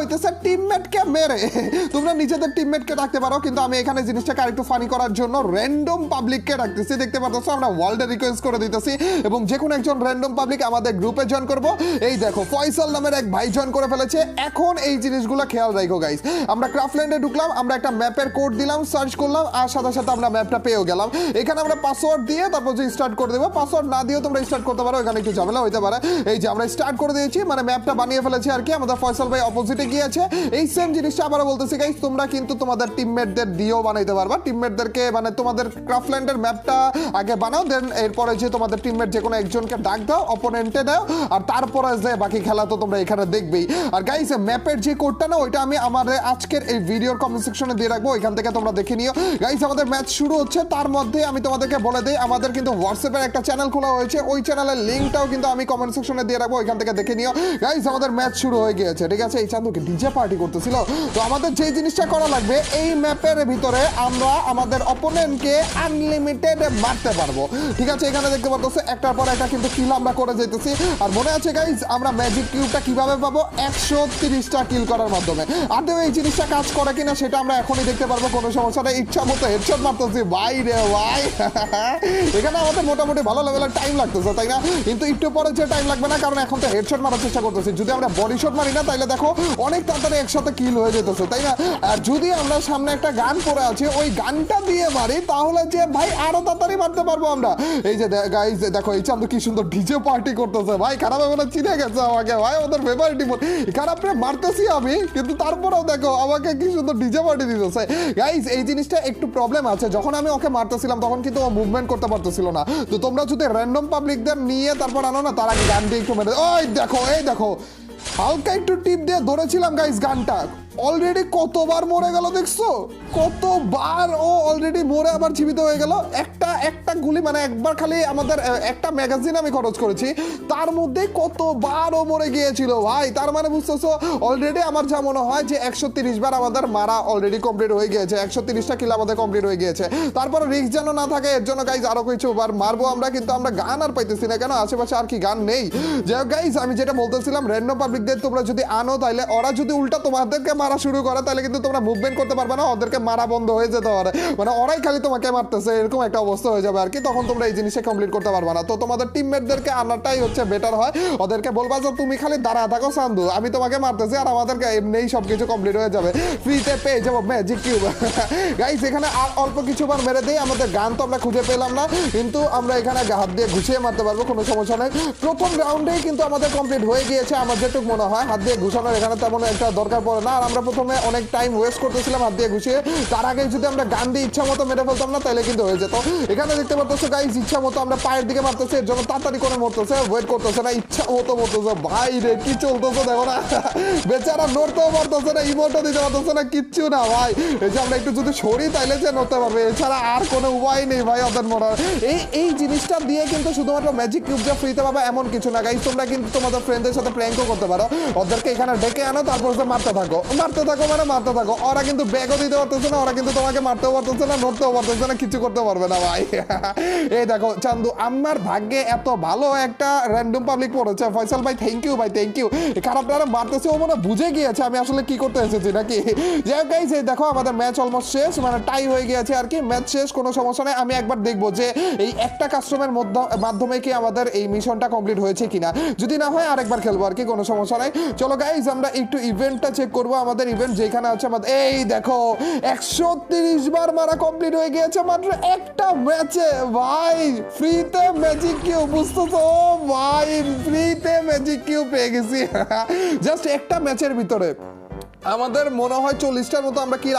হইতেছে টিমমেটকে মেরে। তোমরা নিজেদের টিমমেটকে পারো, কিন্তু আমি এখানে জিনিসটাকে আরেকটু ফানি করার জন্য র্যান্ডম পাবলিককে দেখতে আমরা ওয়ার্ল্ডে রিকোয়েস্ট করে দিতেছি এবং যে কোনো একজন র্যান্ডম পাবলিক আমাদের গ্রুপে জয়েন করব। এই দেখো নামের এক ভাই জয়েন করে ফেলেছে। এখন এই জিনিসগুলো খেয়াল রাখো গাইস আমরা ক্রাফটল্যান্ডে ঢুকলাম, আমরা একটা ম্যাপের কোড দিলাম সার্চ করলাম, আর সাথে সাথে আমরা ম্যাপটা পেয়েও গেলাম। এখানে আমরা পাসওয়ার্ড দিয়ে তারপর যে স্টার্ট করে দেবো পাসওয়ার্ড না দিয়েও তোমরা স্টার্ট করতে পারো, এখানে একটু ঝামেলা হইতে পারে। এই যে আমরা স্টার্ট করে দিয়েছি মানে ম্যাপটা বানিয়ে ফেলেছি আর কি। আমাদের ফয়সাল ভাই অপোজিটে গিয়েছে এই সেম জিনিসটা আবারও বলতেছি গাইস তোমরা কিন্তু তোমাদের টিমমেটদের দিয়েও বানাইতে পারবা। টিমমেটদেরকে মানে তোমাদের ক্রাফটল্যান্ডের ম্যাপটা আগে বানাও দেন এরপরে যে তোমাদের টিমমেট যে কোনো একজনকে ডাক দাও অপোনেন্টে দাও, আর তারপরে যে বাকি খেলা তো তোমরা এখানে দেখবেই। আর গাইস ম্যাপের যে কোডটা না, ওইটা আমি আমাদের আজকের এই ভিডিওর কমেন্ট সেকশনে দিয়ে রাখব এখান থেকে তোমরা দেখে নিও। গাইস আমাদের ম্যাচ শুরু হচ্ছে, তার মধ্যে আমি তোমাদেরকে বলে দিই, আমাদের কিন্তু হোয়াটসঅ্যাপের একটা চ্যানেল খোলা হয়েছে ওই চ্যানেলের লিঙ্কটাও কিন্তু আমি কমেন্ট সেকশনে দিয়ে রাখব, ওইখান থেকে দেখে নিও। গাইস আমাদের ম্যাচ শুরু হয়ে গিয়েছে, ঠিক আছে? এই চান্দুকে ডিজে পার্টি করতেছিল। তো আমাদের যে জিনিসটা করা লাগবে, এই ম্যাপের ভিতরে আমরা আমাদের অপোনেন্টকে আনলিমিটেড মারতে পারব। ঠিক আছে, এখানে দেখতে পাচ্ছ একটার পর একটা কিন্তু কিল আমরা করে যেতেছি আর মনে আছে গাইস আমরা ম্যাজিক কিউবটা কীভাবে পাবো? একশো তিরিশটা কিল করার মাধ্যমে। আদৌ এই জিনিসটা কাজ করে কিনা সেটা আমরা এখনই দেখতে পারব, কোনো সমস্যা নেই। ইচ্ছা মতো হেডশট মারতেছি। ভাই রে ভাই। এখানে আমাদের মোটামুটি ভালো লেভেলের টাইম লাগতেছে, তাই না? কিন্তু একটু পরে যে টাইম লাগবে না, কারণ এখন তো হেডশট মারার চেষ্টা করতেছি। যদি আমরা বডি শট মারি না তাহলে দেখো অনেক তাড়াতাড়ি একসাথে কিল হয়ে যেতেছে, তাই না? আর যদি আমরা সামনে একটা গান পরে আছি, ওই গানটা দিয়ে মারি, তাহলে যে ভাই আরও তাড়াতাড়ি মারতে পারব আমরা। এই যে গাইজ দেখো, এই চান্দু কি সুন্দর ডিজে পার্টি করতেছে। ভাই, খারাপ হবে না, চিনে গেছে আমাকে। ভাই, ওদের ফেভারিটি খারাপ মারতেছি আমি, কিন্তু তারপরেও দেখো, আমাকে কি সুন্দর ডিজে পার্টি দিতেছে। গাইজ এই জিনিসটা একটু প্রবলেম আছে। যখন আমি ওকে মারতেছিলাম, তখন কিন্তু ও মুভমেন্ট করতে পারতেছিল না। তো তোমরা যদি র্যান্ডম পাবলিকদের নিয়ে তারপর আনো না, তার আগে গান দিয়ে একটু মেরে ওই দেখো, এই দেখো। হালকা একটু টিপ দিয়ে ধরেছিলাম গাইস গানটা। অলরেডি কতবার মরে গেল দেখছ? কতবার ও অলরেডি মরে আবার জীবিত হয়ে গেল? একটা একটা গুলি মানে একবার খালি আমাদের একটা ম্যাগাজিন আমি খরচ করেছি। তার মধ্যে কতবার ও মরে গিয়েছিল ভাই? তার মানে বুঝতেছো অলরেডি আমার যা মনে হয় যে একশো বার আমাদের মারা অলরেডি কমপ্লিট হয়ে গিয়েছে। একশো তিরিশটা কিল আমাদের কমপ্লিট হয়ে গিয়েছে। তারপর রিস্ক যেন না থাকে, এর জন্য গাইজ আরও কিছু বার মারবো আমরা, কিন্তু আমরা গান আর পাইতেছি না। কেন? আশেপাশে আর কি গান নেই? যাই হোক গাইজ আমি যেটা বলতেছিলাম র্যান্ডম পাবলিকদের তোমরা যদি আনো তাহলে ওরা যদি উল্টা তোমাদেরকে মারা শুরু করে, তাহলে কিন্তু তোমরা মুভমেন্ট করতে পারবে না, ওদেরকে মারা বন্ধ হয়ে যেতে পারে মানে ওরাই খালি তোমাকে মারতেছে, এরকম একটা অবস্থা হয়ে যাবে আর কি, তখন তোমরা এই জিনিসটা কমপ্লিট করতে পারবে না। তো তোমাদের টিমমেটদেরকে আনাটাই হচ্ছে বেটার হয়। ওদেরকে বলবা যে, তুমি খালি দাঁড়া থাকো, সান্দু, আমি তোমাকে মারতেছি আর আমাদেরকে এমনিই সব কিছু কমপ্লিট হয়ে যাবে। ফ্রিতে পেয়ে যাব ম্যাজিক কিউব গাইস এখানে আর অল্প কিছুবার মেরে দিই, আমাদের গান তো আমরা খুঁজে পেলাম না, কিন্তু আমরা এখানে হাত দিয়ে ঘুষিয়ে মারতে পারব, কোনো সমস্যা নেই। প্রথম রাউন্ডেই কিন্তু আমাদের কমপ্লিট হয়ে গিয়েছে, আমার যেটুকু মনে হয়, হাত দিয়ে ঘুষানোর এখানে তেমন একটা দরকার পড়ে না, আর আমরা প্রথমে অনেক টাইম ওয়েস্ট করতেছিলাম হাত দিয়ে ঘুষিয়ে, তার আগে যদি আমরা গান দিয়ে ইচ্ছা মতো মেরে ফেলতাম না তাহলে কিন্তু হয়ে যেত। এখানে দেখতে পাচ্ছ গাইজ ইচ্ছা মতো আমরা পায়ের দিকে মারতেছে, এর জন্য তাড়াতাড়ি করে মরতেছে ওয়েট করতেছে না, ইচ্ছা মতো মরতেছে। ভাই রে, কি চলতেছে দেখো না। বেচারা নড়তেও পারতেছে না ইমোটও দিতে পারতেছে না, কিচ্ছু না ভাই। এই যে আমরা একটু যদি সরি, তাইলে যে নড়তে পারবে, এছাড়া আর কোনো উপায় নেই ভাই ওদের মরার। এই এই জিনিসটা দিয়ে কিন্তু শুধুমাত্র ম্যাজিক কিউব যে ফ্রিতে পাবে এমন কিছু না গাইজ তোমরা কিন্তু তোমাদের ফ্রেন্ডদের সাথে প্র্যাঙ্কও করতে পারো। ওদেরকে এখানে ডেকে আনো, তারপর মারতে থাকো। মারতে থাকো মানে মারতে থাকো। ওরা কিন্তু ব্যাগও দিতে পারতেছে না, ওরা কিন্তু তোমাকে মারতেও পারতেছে না, নড়তেও পারতেছে না, কিছু করতে পারবে না ভাই। এই দেখো, চান্দু, আমার ভাগ্যে এত ভালো একটা র্যান্ডম পাবলিক পড়েছে। ফয়সাল ভাই থ্যাংক ইউ ভাই থ্যাংক ইউ খারাপটা মারতেছে ও মনে বুঝে গিয়েছে আমি আসলে কি করতে এসেছি নাকি? যাই হোক এই দেখো, আমাদের ম্যাচ অলমোস্ট শেষ মানে টাই হয়ে গিয়েছে আর কি ম্যাচ শেষ, কোনো সমস্যা নেই। আমি একবার দেখব যে এই একটা কাস্টমের মাধ্যমে কি আমাদের এই মিশনটা কমপ্লিট হয়েছে কিনা। যদি না হয়, আরেকবার খেলব আর কি, কোনো সমস্যা নাই। চলো গাইজ আমরা একটু ইভেন্টটা চেক করব আমাদের ইভেন্ট যেখানে আছে আমাদের, এই দেখো, একশো বার মারা কমপ্লিট হয়ে গিয়েছে মাত্র একটা ম্যাচে ভাই ফ্রিতে ম্যাজিক কিউ বুঝতেছো? তো ভাই ফ্রিতে ম্যাজিক কিউ পেয়ে গেছি। জাস্ট একটা ম্যাচের ভিতরে। আমাদের মনে হয় চল্লিশটার মতো আমরা কি